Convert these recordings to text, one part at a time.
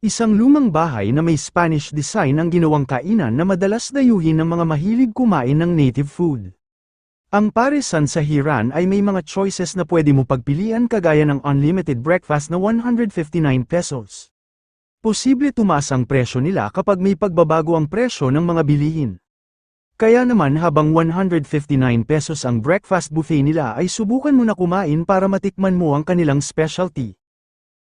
Isang lumang bahay na may Spanish design ang ginawang kainan na madalas dayuhin ng mga mahilig kumain ng native food. Ang Parisan sa Hiran ay may mga choices na pwede mo pagpilian kagaya ng unlimited breakfast na 159 pesos. Posible tumaas ang presyo nila kapag may pagbabago ang presyo ng mga bilihin. Kaya naman habang 159 pesos ang breakfast buffet nila ay subukan mo na kumain para matikman mo ang kanilang specialty.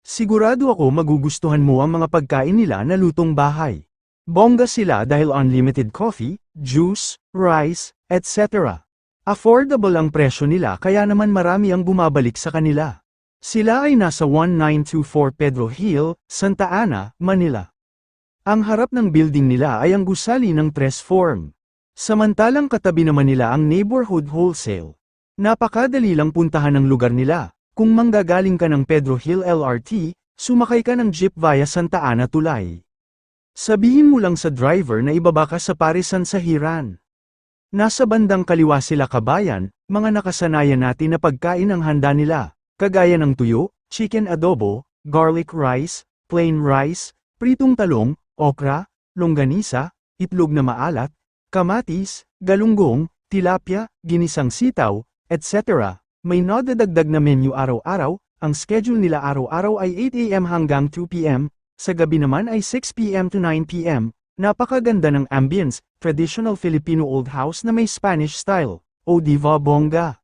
Sigurado ako magugustuhan mo ang mga pagkain nila na lutong bahay. Bongga sila dahil unlimited coffee, juice, rice, etc. Affordable ang presyo nila kaya naman marami ang bumabalik sa kanila. Sila ay nasa 1924 Pedro Hill, Santa Ana, Manila. Ang harap ng building nila ay ang gusali ng tres form. Samantalang katabi naman nila ang neighborhood wholesale. Napakadali lang puntahan ang lugar nila. Kung manggagaling ka ng Pedro Hill LRT, sumakay ka ng jeep via Santa Ana Tulay. Sabihin mo lang sa driver na ibaba ka sa Parisan sa Hiran. Nasa bandang kaliwa sila kabayan, mga nakasanayan natin na pagkain ang handa nila, kagaya ng tuyo, chicken adobo, garlic rice, plain rice, pritong talong, okra, longganisa, itlog na maalat, kamatis, galunggong, tilapia, ginisang sitaw, etc. May nadadagdag na menu araw-araw, ang schedule nila araw-araw ay 8am hanggang 2pm, sa gabi naman ay 6pm to 9pm. Napakaganda ng ambience, traditional Filipino old house na may Spanish style. O diva bongga.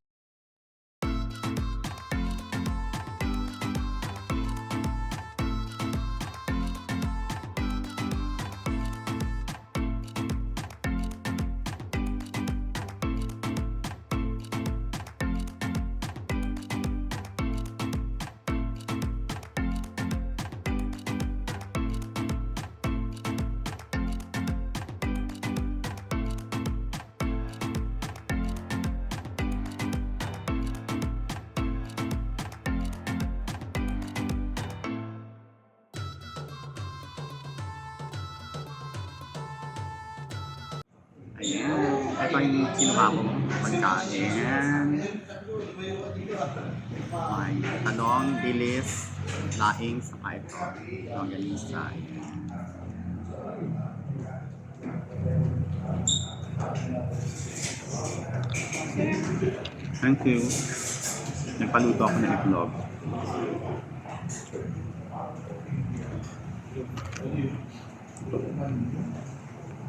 Ayan. Ito yung kinuha ko pagkain. May talong, bilis, laing, saka ito. Longganisa. Thank you. Nagpaluto ako ng itlog. Mm,